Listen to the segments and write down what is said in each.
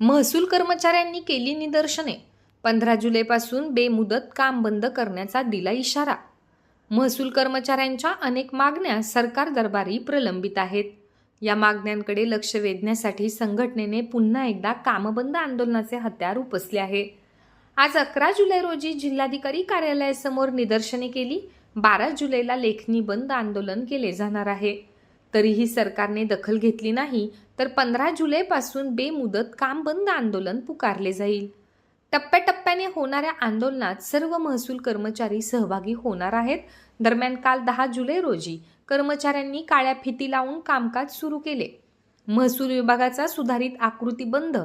महसूल कर्मचाऱ्यांनी केली निदर्शने. पंधरा जुलैपासून बेमुदत काम बंद करण्याचा दिला इशारा. महसूल कर्मचाऱ्यांच्या अनेक मागण्या सरकार दरबारी प्रलंबित आहेत. या मागण्यांकडे लक्ष वेधण्यासाठी संघटनेने पुन्हा एकदा कामबंद आंदोलनाचे हत्यार उपसले आहे. आज अकरा जुलै रोजी जिल्हाधिकारी कार्यालयासमोर निदर्शने केली. बारा जुलैला लेखनी बंद आंदोलन केले जाणार आहे. तरीही सरकारने दखल घेतली नाही तर पंधरा जुलैपासून बेमुदत काम बंद आंदोलन पुकारले जाईल. टप्प्याटप्प्याने होणाऱ्या आंदोलनात सर्व महसूल कर्मचारी सहभागी होणार आहेत. दरम्यान काल दहा जुलै रोजी कर्मचाऱ्यांनी काळ्या फिती लावून कामकाज सुरू केले. महसूल विभागाचा सुधारित आकृतीबंध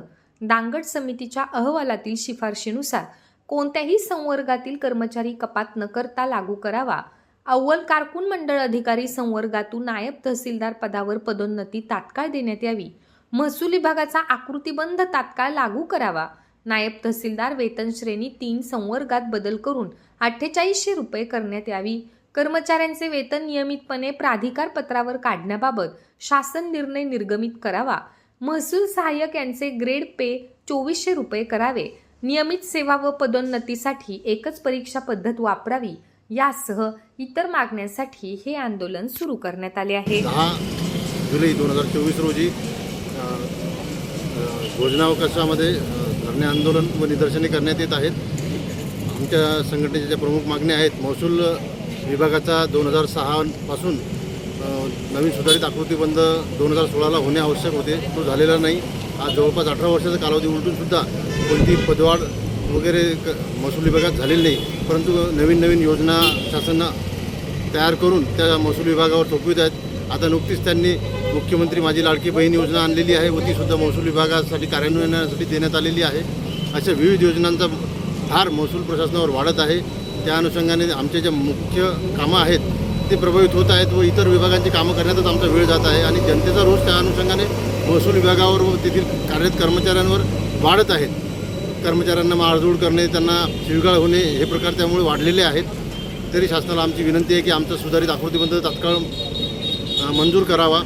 दांगड समितीच्या अहवालातील शिफारशीनुसार कोणत्याही संवर्गातील कर्मचारी कपात न करता लागू करावा अव्वल कारकून मंडळ अधिकारी संवर्गातून नायब तहसीलदार पदावर पदोन्नती तात्काळ देण्यात यावी. महसूल विभागाचा आकृतीबंध तात्काळ लागू करावा. नायब तहसीलदार वेतन श्रेणी तीन संवर्गात बदल करून अठ्ठेचाळीसशे रुपये करण्यात यावी. कर्मचाऱ्यांचे वेतन नियमितपणे प्राधिकार पत्रावर काढण्याबाबत शासन निर्णय निर्गमित करावा. महसूल सहाय्यक यांचे ग्रेड पे चोवीसशे रुपये करावे. नियमित सेवा व पदोन्नतीसाठी एकच परीक्षा पद्धत वापरावी. यासह इतर मागण्यांसाठी हे आंदोलन सुरू करण्यात आले आहे. दहा जुलै दोन हजार चोवीस रोजी भोजनावकाशामध्ये धरणे आंदोलन व निदर्शने करण्यात येत आहेत. आमच्या संघटनेच्या ज्या प्रमुख मागण्या आहेत महसूल विभागाचा दोन हजार सहापासून नवीन सुधारित आकृतीबंद दोन हजार सोळाला होणे आवश्यक होते. तो झालेला नाही. आज जवळपास अठरा वर्षाचा कालावधी उलटूनसुद्धा कोणती पदवाढ वगैरे क महसूल विभागात झालेली नाही. परंतु नवीन नवीन योजना शासनानं तयार करून त्या महसूल विभागावर सोपवित आहेत. आता नुकतीच त्यांनी मुख्यमंत्री माझी लाडकी बहीण योजना आणलेली आहे. व तीसुद्धा महसूल विभागासाठी कार्यान्वयनासाठी देण्यात आलेली आहे. अशा विविध योजनांचा भार महसूल प्रशासनावर वाढत आहे. त्या अनुषंगाने आमचे जे मुख्य कामं आहेत ते प्रभावित होत आहेत व इतर विभागांची कामं करण्यातच आमचा वेळ जात आहे आणि जनतेचा रोष त्या अनुषंगाने महसूल विभागावर व तेथील कार्यरत कर्मचाऱ्यांवर वाढत आहेत कर्मचाऱ्यांना मारझोड करणे त्यांना शिवगाळ होणे हे प्रकार त्यामुळे वाढलेले आहेत. तरी शासनाला आमची विनंती आहे की आमचा सुधारित आकृतीबंध तात्काळ मंजूर करावा.